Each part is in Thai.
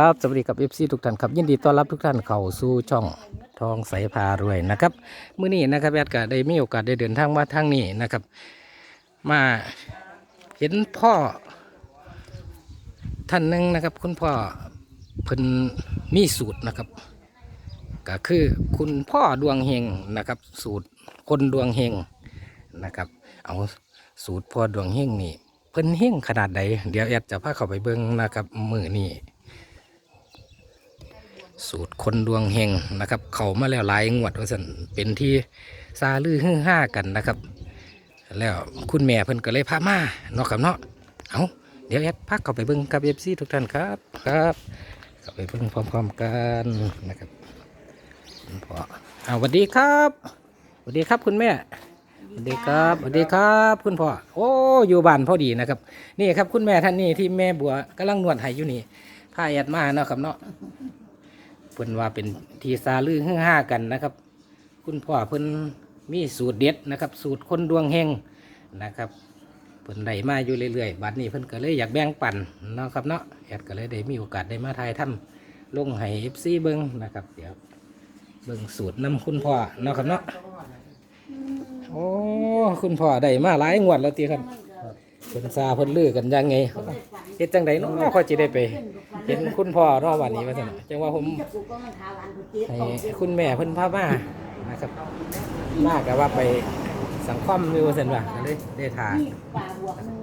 ครับสวัสดีครับเอฟซีทุกท่านครับยินดีต้อนรับทุกท่านเข้าสู่ช่องทองใสพารวยนะครับมื้อนี้นะครับแอดก็ได้มีโอกาสได้เดินทางมาทางนี้นะครับ มาเห็นพ่อท่านหนึ่งนะครับ คุณพ่อเพิ่นมีสูตรนะครับ ก็คือคุณพ่อดวงเฮงนะครับ สูตรคนดวงเฮงนะครับ เอาสูตรพ่อดวงเฮงนี่เพิ่นเฮงขนาดใดเดี๋ยวแอดจะพาเข้าไปเบิ่งนะครับมือนี้ สูตรคนดวงเฮงนะครับ เขามาแล้วหลายงวดว่าสันเป็นที่ซาลือฮือห้ากันนะครับ แล้วคุณแม่เพิ่นก็เลยพามาเนาะครับเนาะเอาเดี๋ยวแอดพักเข้าไปเบิ่งกับเอฟซีทุกท่านครับครับเข้าไปเบิ่งพร้อมๆกันนะครับคุณพ่อเอาสวัสดีครับสวัสดีครับคุณแม่สวัสดีครับสวัสดีครับคุณพ่อโอ้อยู่บ้านพอดีนะครับ นี่ครับคุณแม่ท่านนี้ที่แม่บัวกำลังนวดให้อยู่นี่พาแอดมาเนาะครับเนาะ เพิ่นว่าเป็นทีซาลือฮือห้ากันนะครับ คุณพ่อเพิ่นมีสูตรเด็ดนะครับ สูตรคนดวงเฮงนะครับเพิ่นได้มาอยู่เรื่อยๆบัดนี้เพิ่นก็เลยอยากแบ่งปันเนาะครับเนาะแอดก็เลยได้มีโอกาสได้มาถ่ายทำลงให้เอฟซีเบิ้งนะครับ เดี๋ยวเบิ้งสูตรน้ำคุณพ่อเนาะครับเนาะโอ้คุณพ่อได้มาหลายงวดแล้วตีครับ เพิ่นซาเพิ่นลือกันยังไงเฮ็ดจังไดเนาะค่อยสิได้ไป เห็นคุณพ่อรอบวันนี้ว่าซั่นน่ะจังว่าผมให้คุณแม่เพิ่นพามานะครับมากับว่าไปสังคมมีว่าซั่นว่าก็เลยได้ทานนี่ป่าบวกหนึง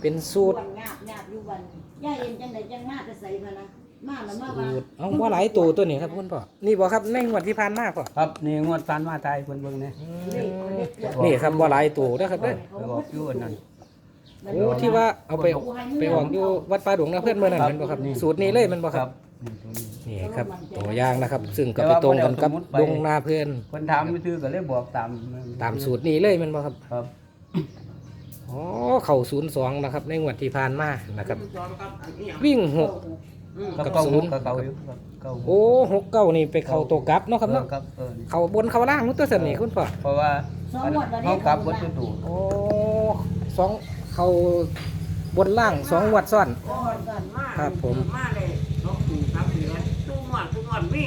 เป็นสูตรวันงาบงาบอยู่วันย่าเอ็นจังไดจังมาจะใส่มานะมาแล้วมาว่าสูตรเอาว่าหลายตัวตัวนี้ครับคุณพ่อ นี่บ่ครับในงวดที่ผ่านมาพ่อครับนี่งวดฟันมาตายเพิ่นเบิ่งนี่อืมนี่ครับบ่หลายตัวเด้อครับเด้อไปบอกอยู่อันนั้น โอ้ที่ว่าเอาไปไปออกอยู่วัดป่าดงนาเพื่อนเมื่อนั้นแม่นบ่ครับ สูตรนี้เลยแมันบ่ครับนี่ตัวนี้นี่ครับตัวอย่างนะครับ ซึ่งก็ไปตรงกันกับดงนาเพื่อนเพิ่นถามไม่ซื้อก็เลยบอกตามตามสูตรนี้เลยแมันบ่ครับครับอ๋อเข่าศูนย์สองนะครับ ในงวดที่ผ่านมานะครับ วิ่งหก กับกับเก่าศูนย์ กับเก่าอยู่ครับเก่าโอ้หกเก้านี่ไปเข่าตัวกลับเนาะครับเออเนาะครับเออนี่เข่าบนเข่าล่างนู้นตัวเสน่ห์คุณพ่อเพราะว่าอันเขากลับวัตถุดูโอ้สอง เข่าบนล่างสองงวัดซ้อนครับผม มาเลยนกอยู่ครับเหลือตู้หมวดตู้หมวดมี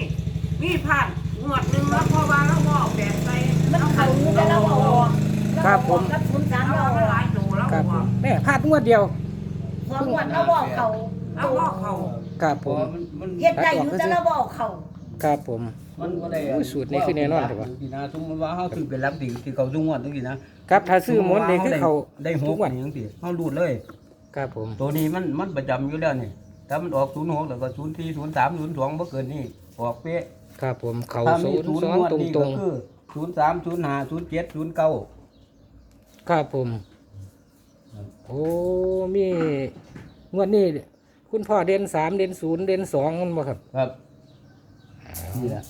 มีผ่านหมวดหนึ่งแล้วพอวางแล้วบอกแบกไปมันเขาอยู่แต่เราเอาออกครับผมกับศูนย์สามเอาเรามาเอาหลายตัวแล้วครับบผอกมแม่พลาดงวดเดียวสองวันเราบอกเขาแล้วบอกเขาครับเพผราะมว่ามันมันเฮ็ดได้อยู่แต่เราบอกเขาครับผม มันบ่ได้โอ้ยสูตรนี้คือแน่นอนใช่ปะที่นะสมมุติว่าเฮาซื้อเป็นรับดีที่เขาทุกงวดจังซี่นะครับถ้าซื้อหมดนี่คือเขาได้หทุกกงวันนี่จังซี่เฮารูดเลย ครับผม ตัวนี้มันมันประจำอยู่แล้วนี่ ถ้ามันออก06แล้วก็04 03 02บ่เกินนี่ออกเป๊ะครับผมเข่าถ้าศูมีนย์ศูนย์สองงวดตรงนี่ตรก็งคือศูนย์สามศูนย์ห้าศูนย์เจ็ดศูนย์เก้าๆครับผม โอ้มีงวดนี้คุณพ่อเด่นสามเด่นศูนย์เด่นสองมันบ่ครับครับนี่แหละ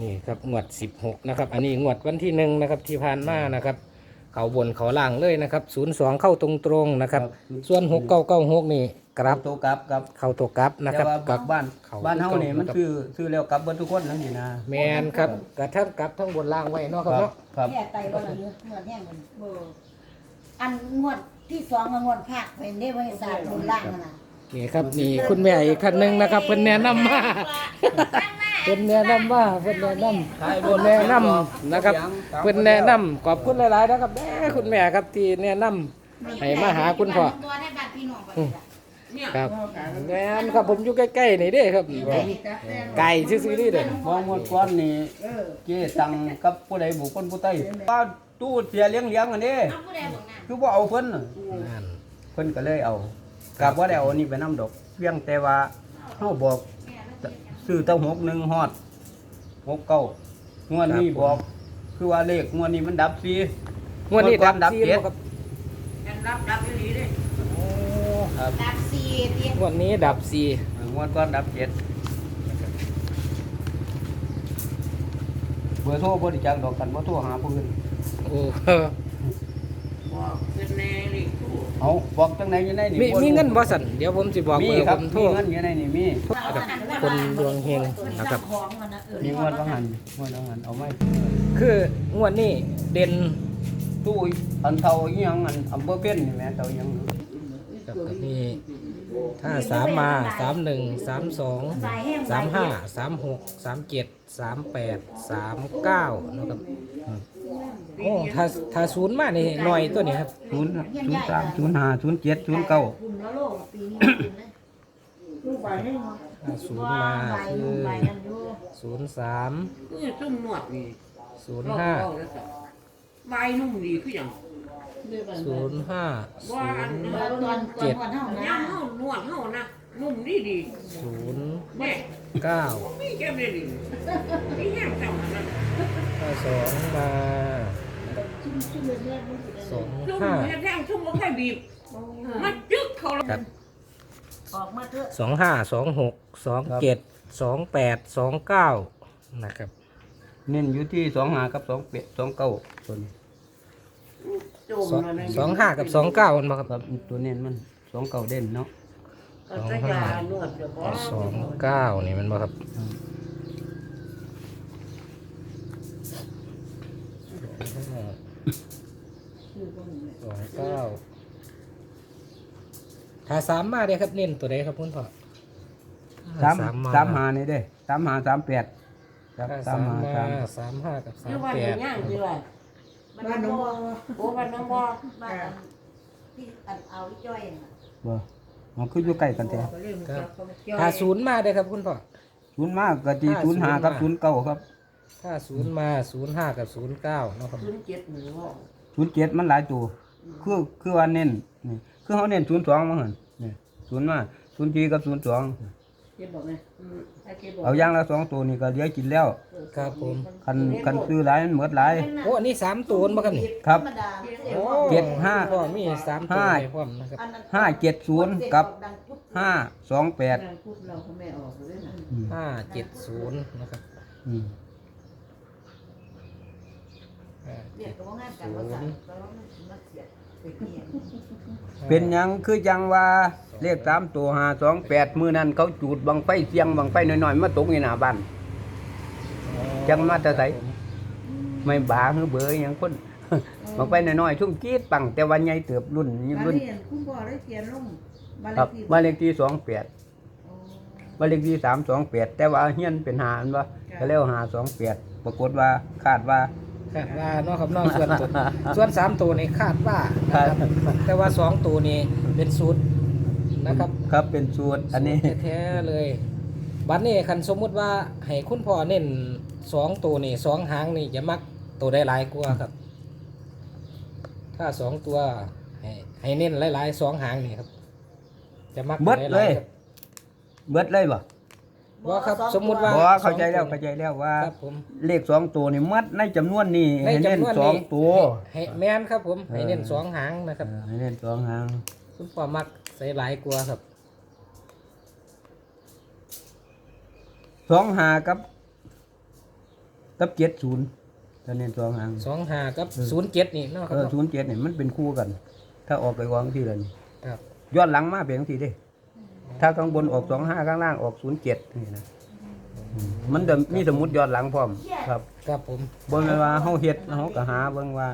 นี่ครับงวดสิบหกนะครับ อันนี้งวดวันที่หนึ่งนะครับที่ผ่านมานะครับ เขาบนเขาล่างเลยนะครับศูนย์สองเข้าตรงตรงๆนะครับ ส่วนหกเก้าเก้าหกนี่กลับตัวกลับกับเข้าตัวกลับนะครับแต่ว่ากับ บ้านเขา บ้านเฮานี่มันกับซื้อซื้อแล้วกลับเบิดทุกคนนั่นนี่นะแมนครับกระทั่งกลับทั้งบนล่างไว้เนาะครับเนาะครับแค่ไตบ่ละเนื้องวดแห้งมันอันงวดที่สองงวดภาคเป็นได้บริษัทบนล่างนั่นน่ะนี่ครับนี่คุณแม่อีกท่านหนึ่งนะครับเพิ่นแนะนำมา เพิ่นแนะนำมาเพิ่นแนะนำเพิ่นแนะนำนะครับเพิ่นแนะนำขอบคุณหลายๆนะครับแม่คุณแม่ครับที่แนะนำให้มาหาคุณพ่อตัวได้บัตรพี่น้องไปละเนี่ยครับแม่นครับผมอยู่ใกล้ๆนี่เด้ครับผมไก่ซื่อๆนี่เด้อมองหมดก้อนนี่เจ๊ตังกับผู้ใดบุคคลผู้ใต้ว่าตู้เสียเลี้ยงเลี้ยงอันนี้เอาผู้ใดบอกนะคือบ่เอาเพิ่นน่ะนั่นเพิ่นก็เลยเอากับว่าได้เอาอันนี้ไปนํดอกเพียงแต่ว่าเฮาบอก ซื้อตั้งหกหนึ่งฮอดหกเก้างวดนี้บอก คือว่าเลขงวดนี้มันดับสีงวดนี้งวดก่ดัอบนดับซีเจ็ดบ่ครับยังรับรับอยู่ดีเลยดับซีเตียงวดนี้ดับซีงวดก่อนดับเจ็ดเบอร์โทรบ่ได้จักดอกกันบ่โทรหาผู้อื่นโอ้บอกเป็นแน่เลยตู้เอาบอกจังไหนอยู่ในนี่มีรู้มีเงินบ่สั่นเดี๋ยวผมสิบอกมีเบอร์คผรับมโทรมีเงินอยู่ในนี่มีกับ คนดวงเฮงนะครับของมันนะเออมีงวดบางหันงวดบางหันเอาไว้คืองวดนี้เด่นตู้อันเท่าอีหยังอันอำเภอเพ็ญนี่แหม่เท่าอีหยังกับกับนี่ถ้าสามมาสามหนึ่งสามสองสายแห้งสามห้าสามหกสามเจ็ดสามแปดสามเก้านะครับโอ้ถ้าถ้าศูนย์มานี่หน่อยตัวนี้ครับศูนย์ศูนย์สามศูนย์ห้าศูนย์เจ็ดศูนย์เก้าคุณแล้วโลกปีนี้คุณนะลูกใบให้เนาะ ถ้าศูนย์มาคือใบนั่นอยู่ศูนย์สาม คือซุ่มหนวดนี่ศูนย์ห้าเว้แล้วจ้ะใบนุ่มดีคือหยังศูนย์ห้า ศูว่านย์ตอนตอนตอนวันเท่านะย่างเฮาหนวดเฮานะนุ่มดีดีศูนย์แม่เก้ามีแก้มได้ดีมีแห้งจำนั้นถ้าสองมาสองชุ่มห้าแห้งชุ่มบ่ค่อยบีบมันจึกเขาแล้วครับ ออกมาเถอะสองห้าสองหกสองเจ็ดสองแปดสองเก้านะครับ เน้นอยู่ที่สองห้ากับสองเป็ดสองเก้าตัวนี้โจมสองแล้วนะสองห้ากับสองเก้ามันบ่ครับครับตัวเน้นมันสองเก้าเด่นเนาะก็จะยาหนวดเดี๋ยวบ่สองเก้านี่มันบ่ครับสองเก้า ถ้าสามมาเด้ครับเน้นตัวใดครับคุณพ่อสามสามมาสามหานี่เด้สามหาสามแปดครับถ้าสาสามมหามาสามสามห้ากับสาคือมว่าแปเป็ดนย่างคือว่าบ้านน้องบัวโอ้บ้านน้องบ่บ้านที่อันเอาอีจ้อยน่ะบ่มันคืออยู่ใกล้กันแท้ถ้าศูนย์มาเด้ครับคุณพ่อ ศูนย์มากก็ที่ถ้าศูนย์ห้าศูนย์กับมาศูนย์เก้าครับถ้าศูนย์มาศูนย์ห้ากับศูนย์เก้าเนาะครับ ศูนย์เจ็ดหรือว่าศูนย์เจ็ดมันหลายตัวคือคือว่าเน้นนี่ คือเขาเน้นศูนย์สองมาหันนี่ศูนย์มาศูนย์จีกับศูนย์สองเจ็ดบอกไงอืมไอ้เจ็ดบอกเอาอย่างละสองตัวนี่ก็เหลี้ยกินแล้วครับผม คันคันซื้อหลายมันหมดหลาย โอ้อันนี้สามตัวบ่ครับนี่ครับ ธรรมดาโอ้เจ็ดห้า พ่อมีสามตัวห้าให้พร้อมนะครับอันนั้นห้าเจ็ดศูนย์กับห้าสองแปดการพูดเราเขาไม่ออกเลยนะอืมห้าเจ็ดศูนย์นะครับอืมห้าเรียกก็ว่างานกันว่าสั่งแล้วมันมาเสียไป เกี่ยงเป็นหยังคือจังว่าเลขสามตัวห้าสองแปดมือนั้นเขาจูดบังไฟเสียงบังไฟน้อยๆมาตกในหน้าบ้านจังมาแต่ไสไม่บาคือเบอร์หยังคนบังไฟน้อยๆชุ่มจี๊ดปังแต่วันใหญ่เติบรุ่นบ้านรุ่นนี้คุณพ่อได้เขียนลงบ้านครับเลขที่บ้านเลขที่สองแปดบ้านเลขที่สามสองแปดแต่ว่าเฮียนเป็นหาอันว่าก็เรียกหาสองแปดปรากฏว่าคาดว่า คาดว่าเนาะครับเน้องส่วนตัวส่วนสามตัวนี่คาดว่านะครับแต่ว่าสองตัวนี่เป็นสูตรนะครับครับเป็นสูตรอันนี้สูตรแท้ๆเลย บัดนี้คันสมมุติว่าให้คุณพ่อเน้นสองตัวนี่สองหางนี่จะมักตัวได้หลายกว่าครับ ถ้าสองตัวให้ให้เน้นหลายๆสองหางนี่ครับ จะมักเบิดตัวเลหายยๆครับเบิดเลยบ่ บ่ครับสมมุติว่า บ่เข้าใจแล้วเข้าใจแล้วว่า ครับผม เลขสองตัวนี่มัดในจำนวนนี้ในให้เน้นจำนวนสองนี้ตัวให้แม่นครับผมให้เน้นเออสองหางนะครับ เออให้เน้นสองหางคุณพ่อมักใส่หลายกลัวาครับ สองหากับ กับเจ็ดศูนย์จะเน้นสองหางสองหากับศูนย์เจ็ดนี่เนาะคเอรับอเนาะศูนย์เจ็ดนี่มันเป็นคู่กัน ถ้าออกไปวางที่ละนี่ครับ ย้อนหลังมาเป็นจังซี่เด้ ถ้าข้างบนออกสองห้าข้างล่างออกศูนย์เจ็ดนี่นะอืมมันจะมีสมุดย้อนหลังพร้อมครับครับผมบนว่าเฮาเฮ็ดเฮาก็หาเบิ่งว่า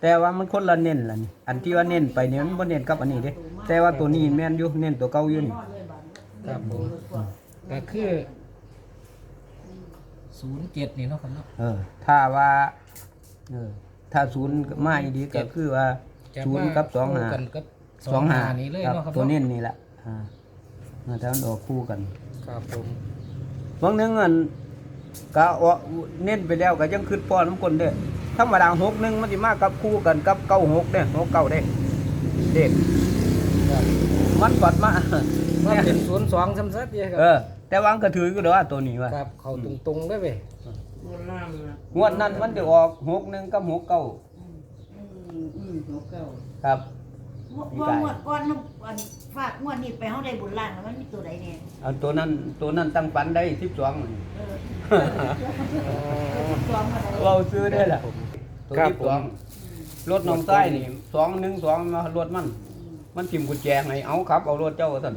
แต่ว่ามันคนละเน้นล่ะนี่อันที่ว่าเน้นไปนี่มันบ่เน้นกับอันนี้เด้แต่ว่าตัวนี้แม่นอยู่เน้นตัวเก่าอยู่นี่ครับผมก็คือศูนย์เจ็ดนี่เนาะครับเนาะเออ ถ้าว่าเออถ้าศูนย์มาอีดีก็คือว่าจะศูนย์กับสองคู่หากันกับสสอองงหาหานี่เลยครับเนาะครับตัวเนาะเน้นนี่แหละอ่าเออ ถ้ามันออกคู่กัน ครับผมบางหนึงอันก็ออกเน้นไปแล้วก็ยังคิดพอน้ำคนเด้อธรรมดาหกหนึงมันสิมากับคู่กันกับเก้าหกเด้หกเก้าเด้เด็กครับมันกอดมาว่าเป็นศูนย์สองซ้ำซัดเดียวคเอรับอแต่วางก็ถือก็เด้อตัวนี้ว่าครับ เขาตรงๆได้เว้ยโบราณนะงวดนั้นมันจะออกหกหนึ่งกับหกเก้าอืมอื มหัวเก่าครับว่างวดก่อนน้ำอันฝากงวดนี้ไปเฮาได้บุญล้านแล้วมันมีตัวใดเนี่ยเอาตัวนั้นตัวนั้นตั้งปันได้สิบสองเออสองมาได้เราซื้อได้ล่ะตัวครับสิบผสอม งรถน้องใต้นี่สองหนึ่งสองมารถมัน มันทิมกุญแจให้เอาครับเอารถเจ้าท่าน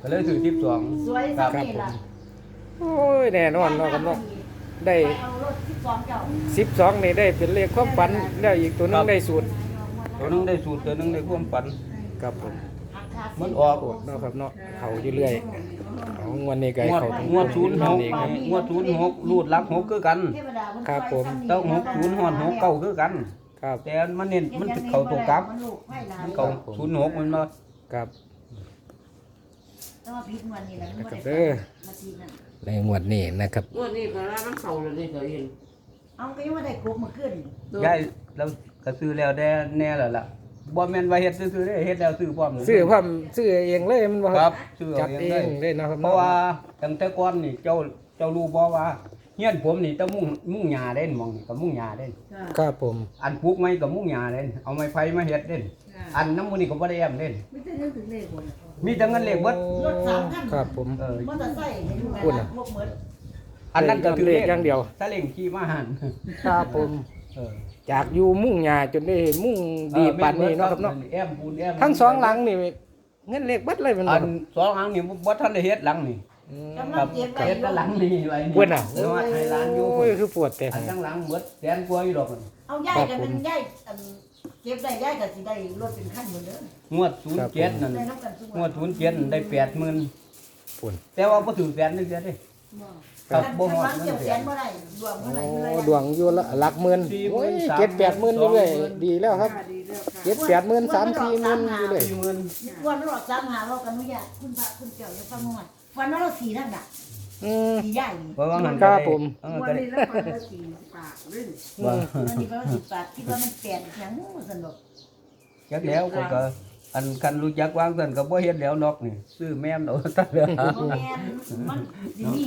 ก็เลยซื้อสิบสองสวยสักนี่ล่ะโอ้ยแน่นอนเนาะครับเนาะได้ ไปเอารถที่สองเจ้า สิบสองนี่ได้เป็นเลขความฝันแล้วอีกตัวหนึงได้สูตร ตัวหนึงได้สูตรตัวหนึงได้ความฝัน ครับผมหักค่ามันออกโอดเนาะครับเนาะเขาอยู่เรื่อยเอางวดนี้ก็งวดเขางวดศูนย์หกนี่ครับ งวดศูนย์หกรูดหลักหกคือกันเทวดาเพิ่นครับผม เต้าหกศูนย์หอดหกเก้าคือกัน ครับแต่มันเน้นมันเข้าตัวกลับมันลูกไผ่หลานมันเข้าศูนย์หกมันมาครับแต่ว่าพิษวันนี้แหละมันบ่ได้เด้อมาทีนั้นในงวดนี้นะครับ งวดนี้ก็ร้านน้ำเขาเลยนี่เคยเห็นเอาก็ยังไม่ได้ครบมาขึ้นย้ายแล้ว ก็ซื้อแล้วได้แน่แล้วล่ะบ่แม่นว่าเฮ็ดซื้อๆเด้เฮ็ดแล้วซื้อพร้อมเลยซื้อความซื้อเองเลยมันบ่ครับซื้อจัเอาดเองเอเลยงเลยเนาะครับเพราะว่าตั้งแต่ก่อนนี่เจ้าเจ้ารู้บ่ว่าเฮียนผมนี่แตะมุ่งมุ่งหญ้าเด่นหมองนี่ก็มุ่งหญ้าเด่นครับผม อันปลูกไม้ก็มุ่งหญ้าเด่นเอาไม้ไผ่มาเฮ็ดเด่นอันน้ำมันนี่ก็บ่ได้แอมเด่นไม่ได้เรื่องถึงเลขบ่นะมีแต่เงินเลขเบิดรถสามคันครับผมเออมอเตอร์ไซค์เห็นไหมคุณน่ะล่ะพวกเหมือนอันนั้นก็ถือเลเลขขอย่างเดียวถ้าเล่งขี่มาหันครับผมเออ จากอยู่มุ่งหญ้าจนได้เห็นมุ่งดีปานนี้เนาะครับเนาะแอมปูนแอมทั้งสองหลังนี่เงินเลขเบิดเลยมันอับ่นสองหลังนี่บ่ทันได้เฮ็ดหลังนี่อืมกำคลัรังบเก็บไว้เฮ็ดแต่หลังนี่ไว้นี่เพิ่นน่ะเออว่าให้ร้านอยู่โอ้พุ่ยนคือปวดแต่อันทั้งหลังเบิดแสนกว่าอยู่ดอกมันเอาย่ายกันเป็นย่ายอันเก็บได้ย่ายก็สิได้รถเป็นขั้นเหมือนเดิมงวด07นั่นได้น้ำกันทุกงวัวด07ได้80,000ปุ่นแต่ว่าบ่ถึงแสนนึงเสียเด้ครับบ่ฮอดเก็บแสนบ่ได้ ดวงบ่ได้อยู่เลยโอ้ดวงอยู่ละหลักหมื่นสี่หมื่โอ้ยนสามเจ็ดแปดหมื่นอยู่เลยสองหมื่นดีแล้วครับดีแล้วค่ะเจ็ดแปดหมื่นสามสี่หมื่นอยู่เลย40,000วันนั้นเราสามหาเรากันอนุญาตคุณพระคุณเจ้าอย่าฟังหน่อยวันนั้นเราสี่ท่านน่ะอืม สี่ย่ายนี่เพราะว่าหันครัก็บได้ผม เออวัก็นได้นี้แล้วคนละสี่ปากลื่นว่ามันนี่แปลว่าสิบบาทคิดว่ามันแปดอย่างสนุก จักแล้วก็ก็ อันคันรู้จักวางซั่นก็บ่เฮ็ดแล้วนอกนี่ซื้อแม่มเอาตัดเลยโมแมนมันสิมี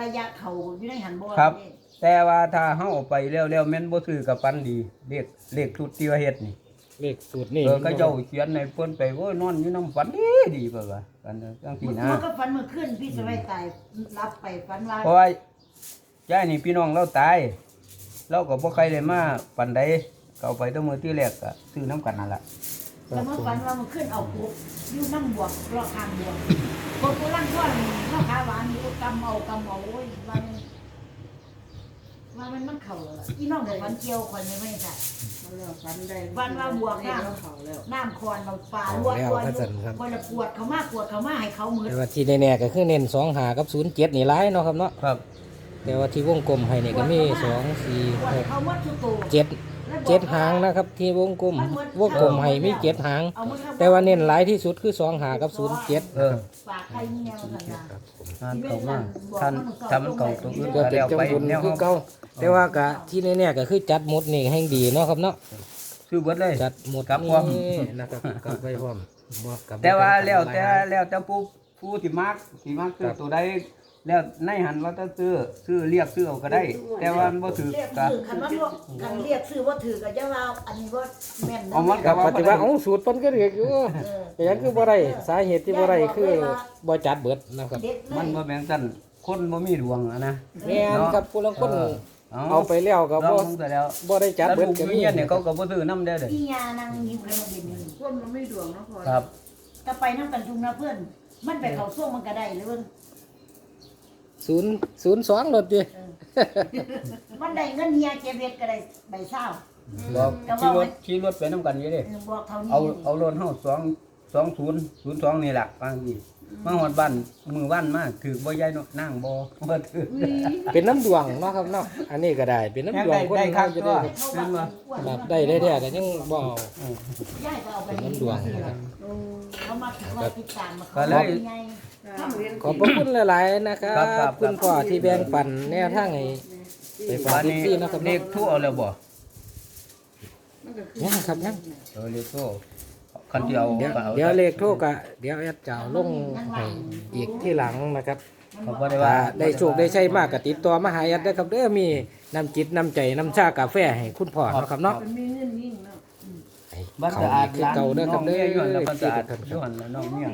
ระยะเข่าอยู่ในหันบ่ครับ แต่ว่าถ้าเฮาเอาไปแล้วแล้วแม่นบ่ซื้อกับปันดีเลขเลขทุดที่ว่าเฮ็ดนี่เลขสูตรนี่เออเขาเจ้าเขียนในเพิ่นไปโอ้ยนอนอยู่นำฝันดีดีเพิ่นว่ากันจังซี่นะมันก็ฝันเมื่อคืนพี่สบายตายรับไปฝันว่าเพราะว่าย่ายนี่พี่น้องเราตายเราก็บ่ใครได้มาปานใดก็เอาไปแตั้งมือที่แรกก็ซื้อน้ำกันนั่นล่ะ แต่เมื่อฝันว่ามันขึ้นเอาปุ๊บอยู่น้ำบวกรอคางบวกพวกผู้ร่างก้อนข้าวขาหวานอยู่กำเอากำเอาโอ้ยว่ามันว่ามันมันเข่าแล้วล่ะพี่น้องแต่ฝันเกี่ยวคนไม่ไม่ใช่มันเลิกฟันได้วันว่าบวกเนี่นะยเขาแล้วน้ำคอนเราปลาลวดลวดคนละปวดเขามากปวดเขามากให้เขาเหมือนแต่ว่าที่แน่ๆก็คือเน้นสองหากับศูนย์เจ็ดนี่ร้ายเนาะครับเนาะครับ แต่ว่าที่วงกลมให้นี่ก็มีสองสี่ปวหดกเขาหมดทุกตัวเจ็ด เจ็ดหางนะครับ ที่วงกลมวงกลมให้มีเจ็ดหางเอามือเข้าแต่ว่าเน้นหลายที่สุดคือสองหากับศูนย์เจ็ดเออปากใครเงี้ยมันนะทานเข้ามาท่านทำมันเก่าตัวอื่นก็ก็เป็นแล้วจังไปบุญแนวคือเฮาเก่าแต่ว่าก็ที่แน่ๆก็คือจัดหมดนี่ให้ดีเนาะครับเนาะซื้อเบิดเลยจัดหมดกับพร้อมนี่นะครับกับไปพร้อมบ่กับแต่ว่าแล้วแต่แล้วแต่ผู้ผู้ที่มักที่มักซื้อตัวใด แล้วในหันว่าจะซื้อซื้อเรียกซื้อเอาก็ได้ แต่ว่ามันบ่ถือเรียกก็ซื้อคันว่าลวกคันเรียกซื้อว่าถือกับเจ้าว่าอันนี้ว่าแม่นนะเอามันกับปฏิวัติของสูตรเพิ่นก็เรียกอยู่เออแต่ยังคือบ่ได้สาเหตุที่บ่ได้คือบ่จัดเบิดนะครับเด็ดเลมันยบ่แม่นกันคนบ่มีดวงอะนะ แม่นครับผู้ลางคนเออ เอาเอาไปแล้วก็ลบ่องแต่แล้วบ่ได้จัดแล้วเบิดลูกก็อยู่มีเฮียนเนี่ยเขาก็บ่ซื้อน้ำได้เลยพี่ยานั่งยิ้มกันมาเห็นนี่คนมันไม่ดวงเนาะพอครับ ถ้าไปน้ำกันทุงนะเพื่อน มันไปเขาส่งมันก็ได้เลยเพิ่น ศูนย์ศูนย์สองรถดิเออมันได้เงินเฮียเก็บเฮ็ดก็ได้ใบเศร้า บอกขี่รถขี่รถไปน้ำกันอยู่เด้เออบอกเท่านี้เอาเอารถเฮา2 20 02นี่ล่ะบางทีมาฮอดบ้านมือบ้านมาถือบ่ยายนั่งบ่บ่ถือ เป็นน้ำดวงเนาะครับเนาะอันนี้ก็ได้ เป็นน้ำดวงได้คนได้ครับเฮาจะตัวได้เท่าว่าอ้วนแบบได้แท้ๆก็ยังบ่เอา ย่ายก็เอาไปเป็นน้ำดวงนะครับ เขามาถือว่าติดตามมาก็เลย ไงทำเรียน ขอบพระคุณหลาย ๆ นะครัครับครับบคุณพ่อที่แบ่งปันแนวทางให้ไปฝากบ้านพี่นี้ซี่นะครับเลเนาะขทั่วเอาแล้วบ่มันก็คือยังครับยังเออเลขทั่วคันที่เอาเดี๋ยวก็อาเดี๋ยวเลขโทรกะเดี๋ยวแอดจะเอาลงให้อีกที่หลังนะครับเขาบ่ได้ว่าว่าได้โชคได้ใช้มากก็ติดต่อมาหาแอดได้อครับเด้อมีน้ำจิตน้ำใจน้ำชากาแฟให้คุณพ่อเนาะครับเนาะ มันมีเงินยิ่งเนาะบ้านเขาสะอาดคือเก่าเด้อครับเด้อน้องเมียอยู่หั่นแล้วบ้านสะอาดที่ทุกท่านอยู่หั่นแล้วน้องเมีย